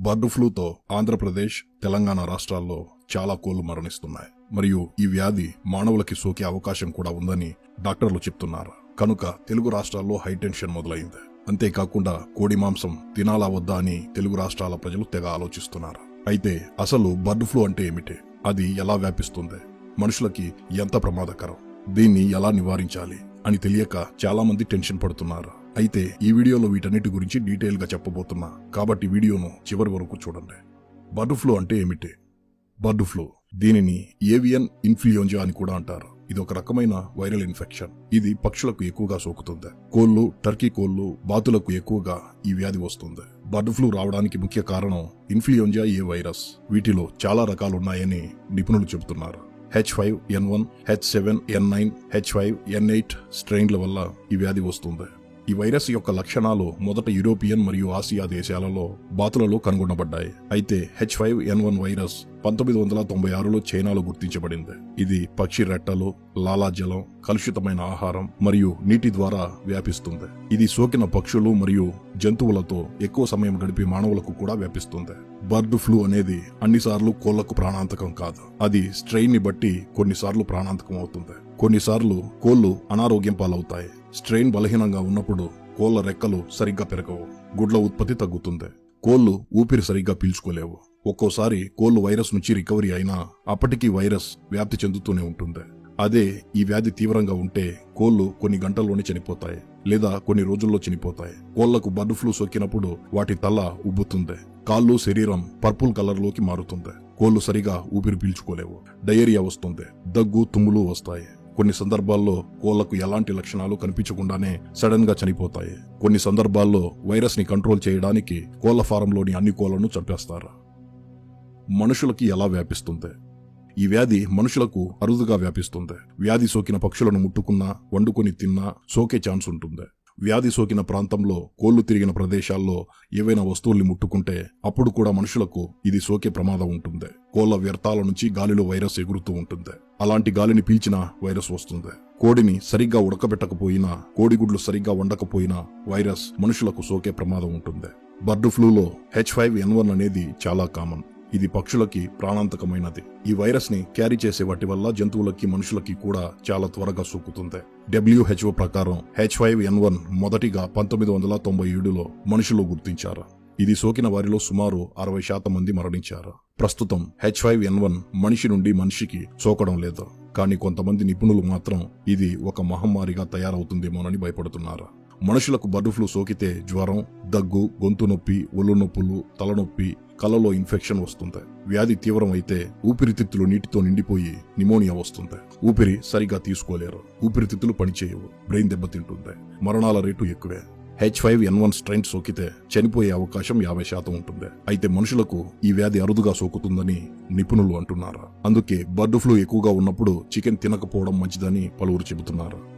Bird ఫ్లూతో Andhra Pradesh Telangana రాష్ట్రాల్లో చాలా కోళ్ళు మరణిస్తున్నాయి. మరియు ఈ వ్యాధి మానవులకి సోకే అవకాశం కూడా ఉందని డాక్టర్లు చెప్తున్నారు. కనుక తెలుగు రాష్ట్రాల్లో హైటెన్షన్ మొదలైంది. అంతేకాకుండా కోడి మాంసం తినాలా వద్దా అని తెలుగు రాష్ట్రాల ప్రజలు తెగ ఆలోచిస్తున్నారు. అయితే అసలు బర్డ్ ఫ్లూ అంటే ఏమిటి? అది ఎలా వ్యాపిస్తుంది? మనుషులకి ఎంత ప్రమాదకరం? దీన్ని ఎలా నివారించాలి? అని తెలియక చాలా మంది టెన్షన్ పడుతున్నారు. అయితే ఈ వీడియోలో వీటన్నిటి గురించి డీటెయిల్గా చెప్పబోతున్నా. కాబట్టి వీడియోను చివరి వరకు చూడండి. బర్డ్ ఫ్లూ అంటే ఏమిటి? బర్డ్ ఫ్లూ దీనిని ఏవియన్ ఇన్ఫ్లుయెంజా అని కూడా అంటారు. ఇది ఒక రకమైన వైరల్ ఇన్ఫెక్షన్. ఇది పక్షులకు ఎక్కువగా సోకుతుంది. కోళ్ళు టర్కీ కోళ్ళు బాతులకు ఎక్కువగా ఈ వ్యాధి వస్తుంది. బర్డ్ ఫ్లూ రావడానికి ముఖ్య కారణం ఇన్ఫ్లుయెంజా ఏ వైరస్. వీటిలో చాలా రకాలున్నాయని నిపుణులు చెబుతున్నారు. H five N one H seven N nine H five N eight స్ట్రెయిన్ల వల్ల ఈ వ్యాధి వస్తుంది. ఈ వైరస్ యొక్క లక్షణాలు మొదట యూరోపియన్ మరియు ఆసియా దేశాలలో బాతులలో కనుగొనబడ్డాయి. అయితే H five N one virus పంతొమ్మిది వందల తొంభై ఆరులో చైనాలో గుర్తించబడింది. ఇది పక్షి రెట్టలు లాలాజలం కలుషితమైన ఆహారం మరియు నీటి ద్వారా వ్యాపిస్తుంది. ఇది సోకిన పక్షులు మరియు జంతువులతో ఎక్కువ సమయం గడిపే మానవులకు కూడా వ్యాపిస్తుంది. బర్డ్ ఫ్లూ అనేది అన్నిసార్లు కోళ్ళకు ప్రాణాంతకం కాదు. అది స్ట్రెయిన్ని బట్టి కొన్నిసార్లు ప్రాణాంతకం అవుతుంది. కొన్నిసార్లు కోళ్ళు అనారోగ్యం పాలవుతాయి. స్ట్రెయిన్ బలహీనంగా ఉన్నప్పుడు కోళ్ళ రెక్కలు సరిగ్గా పెరగవు. గుడ్ల ఉత్పత్తి తగ్గుతుంది. కోళ్ళు ఊపిరి సరిగ్గా పీల్చుకోలేవు. ఒక్కోసారి కోళ్ళు వైరస్ నుంచి రికవరీ అయినా అప్పటికీ వైరస్ వ్యాప్తి చెందుతూనే ఉంటుంది. అదే ఈ వ్యాధి తీవ్రంగా ఉంటే కోళ్ళు కొన్ని గంటల్లోనే చనిపోతాయి లేదా కొన్ని రోజుల్లో చనిపోతాయి. కోళ్ళకు బర్డ్ ఫ్లూ సోకినప్పుడు వాటి తల ఉబ్బుతుంది. కాళ్ళు శరీరం పర్పుల్ కలర్లోకి మారుతుంది. కోళ్ళు సరిగా ఊపిరి పీల్చుకోలేవు. డయేరియా వస్తుంది. దగ్గు తుమ్ములు వస్తాయి. కొన్ని సందర్భాల్లో కోళ్ళకు ఎలాంటి లక్షణాలు కనిపించకుండానే సడన్గా చనిపోతాయి. కొన్ని సందర్భాల్లో వైరస్ని కంట్రోల్ చేయడానికి కోళ్ళ ఫారంలోని అన్ని కోళ్ళను చంపేస్తారు. మనుషులకి ఎలా వ్యాపిస్తుంది? ఈ వ్యాధి మనుషులకు అరుదుగా వ్యాపిస్తుంది. వ్యాధి సోకిన పక్షులను ముట్టుకున్నా వండుకొని తిన్నా సోకే ఛాన్స్ ఉంటుంది. వ్యాధి సోకిన ప్రాంతంలో కోళ్ళు తిరిగిన ప్రదేశాల్లో ఏవైనా వస్తువుల్ని ముట్టుకుంటే అప్పుడు కూడా మనుషులకు ఇది సోకే ప్రమాదం ఉంటుంది. కోళ్ళ వ్యర్థాల నుంచి గాలిలో వైరస్ ఎగురుతూ ఉంటుంది. అలాంటి గాలిని పీల్చినా వైరస్ వస్తుంది. కోడిని సరిగ్గా ఉడకబెట్టకపోయినా కోడిగుడ్లు సరిగ్గా వండకపోయినా వైరస్ మనుషులకు సోకే ప్రమాదం ఉంటుంది. బర్డ్ ఫ్లూలో హెచ్ ఫైవ్ ఎన్ వన్ అనేది చాలా కామన్. ఇది పక్షులకి ప్రాణాంతకమైనది. ఈ వైరస్ని క్యారీ చేసే వాటి వల్ల జంతువులకి మనుషులకి కూడా చాలా త్వరగా సోకుతుంది. డబ్ల్యూహెచ్ఓ ప్రకారం హెచ్ ఫైవ్ ఎన్ వన్ మొదటిగా పంతొమ్మిది వందల తొంభై ఏడులో మనుషులు గుర్తించారు. ఇది సోకిన వారిలో సుమారు అరవై శాతం మంది మరణించారు. ప్రస్తుతం హెచ్ ఫైవ్ ఎన్ వన్ మనిషి నుండి మనిషికి సోకడం లేదు. కానీ కొంతమంది నిపుణులు మాత్రం ఇది ఒక మహమ్మారిగా తయారవుతుందేమోనని భయపడుతున్నారు. మనుషులకు బర్డ్ ఫ్లూ సోకితే జ్వరం దగ్గు గొంతు నొప్పి ఒళ్ళు నొప్పులు తలనొప్పి కళ్ళలో ఇన్ఫెక్షన్ వస్తుంది వ్యాధి తీవ్రం అయితే ఊపిరితిత్తులు నీటితో నిండిపోయి నిమోనియా వస్తుంది ఊపిరి సరిగా తీసుకోలేరు. ఊపిరితిత్తులు పనిచేయవు. బ్రెయిన్ దెబ్బతింటుంది మరణాల రేటు ఎక్కువే. H five N one strain సోకితే చనిపోయే అవకాశం యాభై శాతం ఉంటుంది. అయితే మనుషులకు ఈ వ్యాధి అరుదుగా సోకుతుందని నిపుణులు అంటున్నారు. అందుకే బర్డ్ ఫ్లూ ఎక్కువగా ఉన్నప్పుడు చికెన్ తినకపోవడం మంచిదని పలువురు చెబుతున్నారు.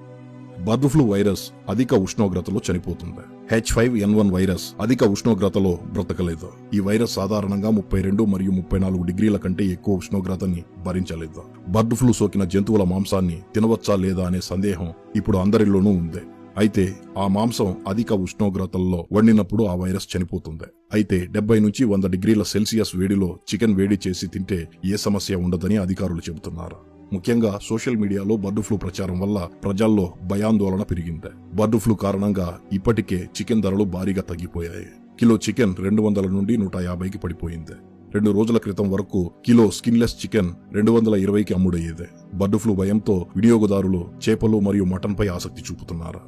బర్డ్ ఫ్లూ వైరస్ అధిక ఉష్ణోగ్రతలో చనిపోతుంది. H five N one virus అధిక ఉష్ణోగ్రతలో బ్రతకలేదు. ఈ వైరస్ సాధారణంగా ముప్పై రెండు మరియు ముప్పై నాలుగు డిగ్రీల కంటే ఎక్కువ ఉష్ణోగ్రతని భరించలేదు. బర్డ్ ఫ్లూ సోకిన జంతువుల మాంసాన్ని తినవచ్చా లేదా అనే సందేహం ఇప్పుడు అందరిలోనూ ఉంది. అయితే ఆ మాంసం అధిక ఉష్ణోగ్రతల్లో వండినప్పుడు ఆ వైరస్ చనిపోతుంది. అయితే డెబ్బై నుంచి వంద డిగ్రీల సెల్సియస్ వేడిలో చికెన్ వేడి చేసి తింటే ఏ సమస్య ఉండదని అధికారులు చెబుతున్నారు. ముఖ్యంగా సోషల్ మీడియాలో బర్డ్ ఫ్లూ ప్రచారం వల్ల ప్రజల్లో భయాందోళన పెరిగింది. బర్డ్ ఫ్లూ కారణంగా ఇప్పటికే చికెన్ ధరలు భారీగా తగ్గిపోయాయి. కిలో చికెన్ రెండు వందల నుండి నూట యాభైకి పడిపోయింది. రెండు రోజుల క్రితం వరకు కిలో స్కిన్లెస్ చికెన్ రెండు వందల ఇరవైకి అమ్ముడయ్యేది. బర్డ్ ఫ్లూ భయంతో వినియోగదారులు చేపలు మరియు మటన్ పై ఆసక్తి చూపుతున్నారు.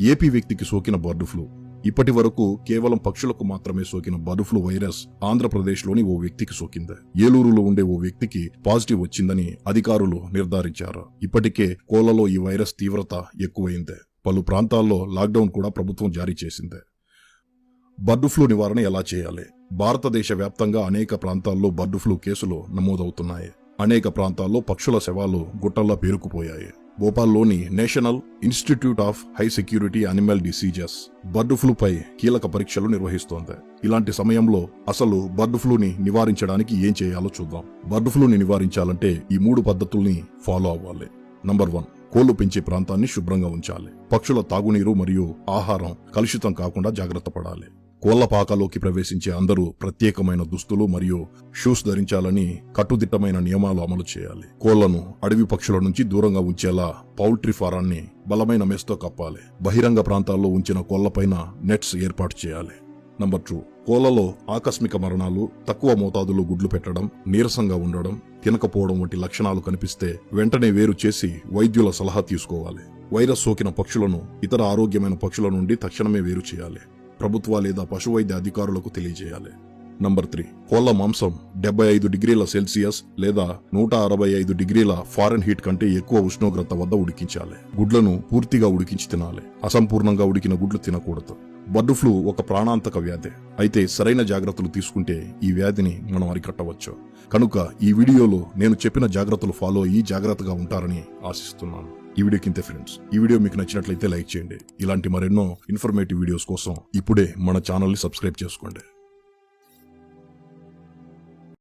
ఏపీ వ్యక్తికి సోకిన బర్డ్ ఫ్లూ. ఇప్పటి వరకు కేవలం పక్షులకు మాత్రమే సోకిన బర్డ్ ఫ్లూ వైరస్ ఆంధ్రప్రదేశ్లోని ఓ వ్యక్తికి సోకింది. ఏలూరులో ఉండే ఓ వ్యక్తికి పాజిటివ్ వచ్చిందని అధికారులు నిర్ధారించారు. ఇప్పటికే కోళ్ళలో ఈ వైరస్ తీవ్రత ఎక్కువైంది. పలు ప్రాంతాల్లో లాక్డౌన్ కూడా ప్రభుత్వం జారీ చేసింది. బర్డ్ ఫ్లూ నివారణ ఎలా చేయాలి? భారతదేశ వ్యాప్తంగా అనేక ప్రాంతాల్లో బర్డ్ ఫ్లూ కేసులు నమోదవుతున్నాయి. అనేక ప్రాంతాల్లో పక్షుల శవాలు గుట్టల్లా పేరుకుపోయాయి. భోపాల్లోని National Institute of High Security Animal Diseases bird ఫ్లూపై కీలక పరీక్షలు నిర్వహిస్తోంది. ఇలాంటి సమయంలో అసలు బర్డ్ ఫ్లూని నివారించడానికి ఏం చేయాలో చూద్దాం. బర్డ్ ఫ్లూని నివారించాలంటే ఈ మూడు పద్ధతుల్ని ఫాలో అవ్వాలి. నంబర్ వన్ కోళ్ళు పెంచే ప్రాంతాన్ని శుభ్రంగా ఉంచాలి. పక్షుల తాగునీరు మరియు ఆహారం కలుషితం కాకుండా జాగ్రత్త పడాలి. కోళ్ళపాకలోకి ప్రవేశించే అందరూ ప్రత్యేకమైన దుస్తులు మరియు షూస్ ధరించాలని కట్టుదిట్టమైన నియమాలు అమలు చేయాలి. కోళ్ళను అడవి పక్షుల నుంచి దూరంగా ఉంచేలా పౌల్ట్రీ ఫారాన్ని బలమైన మెస్తో కప్పాలి. బహిరంగ ప్రాంతాల్లో ఉంచిన కోళ్ళపైన నెట్స్ ఏర్పాటు చేయాలి. నంబర్ టూ కోళ్ళలో ఆకస్మిక మరణాలు తక్కువ మోతాదులో గుడ్లు పెట్టడం నీరసంగా ఉండడం తినకపోవడం వంటి లక్షణాలు కనిపిస్తే వెంటనే వేరు చేసి వైద్యుల సలహా తీసుకోవాలి. వైరస్ సోకిన పక్షులను ఇతర ఆరోగ్యమైన పక్షుల నుండి తక్షణమే వేరు చేయాలి. ప్రభుత్వ లేదా పశువైద్య అధికారులకు తెలియజేయాలి. Number three. కోళ్ళ మాంసం డెబ్బై ఐదు డిగ్రీల సెల్సియస్ లేదా నూట అరవై ఐదు డిగ్రీల ఫారెన్ హీట్ కంటే ఎక్కువ ఉష్ణోగ్రత వద్ద ఉడికించాలి. గుడ్లను పూర్తిగా ఉడికించి తినాలి. అసంపూర్ణంగా ఉడికిన గుడ్లు తినకూడదు. బర్డ్ ఫ్లూ ఒక ప్రాణాంతక వ్యాధి. అయితే సరైన జాగ్రత్తలు తీసుకుంటే ఈ వ్యాధిని మనం అరికట్టవచ్చు. కనుక ఈ వీడియోలో నేను చెప్పిన జాగ్రత్తలు ఫాలో అయ్యి జాగ్రత్తగా ఉంటారని ఆశిస్తున్నాను. ఈ వీడియోకి ఇంతే ఫ్రెండ్స్ ఈ వీడియో మీకు నచ్చినట్లయితే లైక్ చేయండి. ఇలాంటి మరెన్నో ఇన్ఫర్మేటివ్ వీడియోస్ కోసం ఇప్పుడే మన ఛానల్ని సబ్స్క్రైబ్ చేసుకోండి.